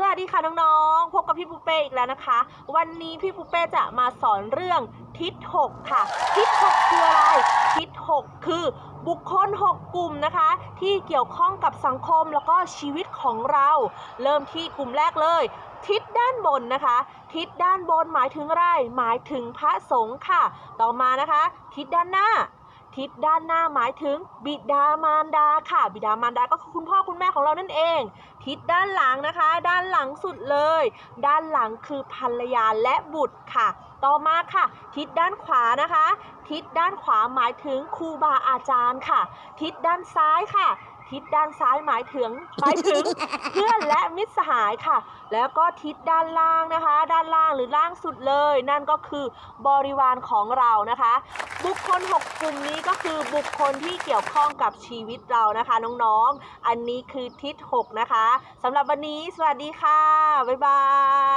สวัสดีค่ะน้องๆ พบกับพี่ปูเป้อีกแล้วนะคะ วันนี้พี่ปูเป้จะมาสอนเรื่องทิศหกค่ะ ทิศหกคืออะไร ทิศหกคือบุคคล 6 กลุ่มนะคะ ที่เกี่ยวข้องกับสังคมแล้วก็ชีวิตของเรา เริ่มที่กลุ่มแรกเลย ทิศด้านบนนะคะ ทิศด้านบนหมายถึงอะไร หมายถึงพระสงฆ์ค่ะ ต่อมานะคะ ทิศด้านหน้า ทิศด้านหน้าหมายถึงบิดามารดาค่ะ บิดามารดาก็คือคุณพ่อคุณแม่ของเรานั่นเอง ทิศด้านหลังนะคะ ด้านหลังสุดเลย ด้านหลังคือภรรยาและบุตรค่ะ ต่อมาค่ะ ทิศด้านขวานะคะ ทิศด้านขวาหมายถึงครูบาอาจารย์ค่ะ ทิศด้านซ้ายค่ะทิศด้านซ้ายหมายถึงหมายถึงเพื่อนและมิตรสหายค่ะ แล้วก็ทิศด้านล่างนะคะ ด้านล่างหรือล่างสุดเลย นั่นก็คือบริวารของเรานะคะ บุคคล 6 กลุ่มนี้ก็คือบุคคลที่เกี่ยวข้องกับชีวิตเรานะคะ น้องๆ อันนี้คือทิศ 6 นะคะสำหรับวันนี้สวัสดีค่ะ บ๊ายบาย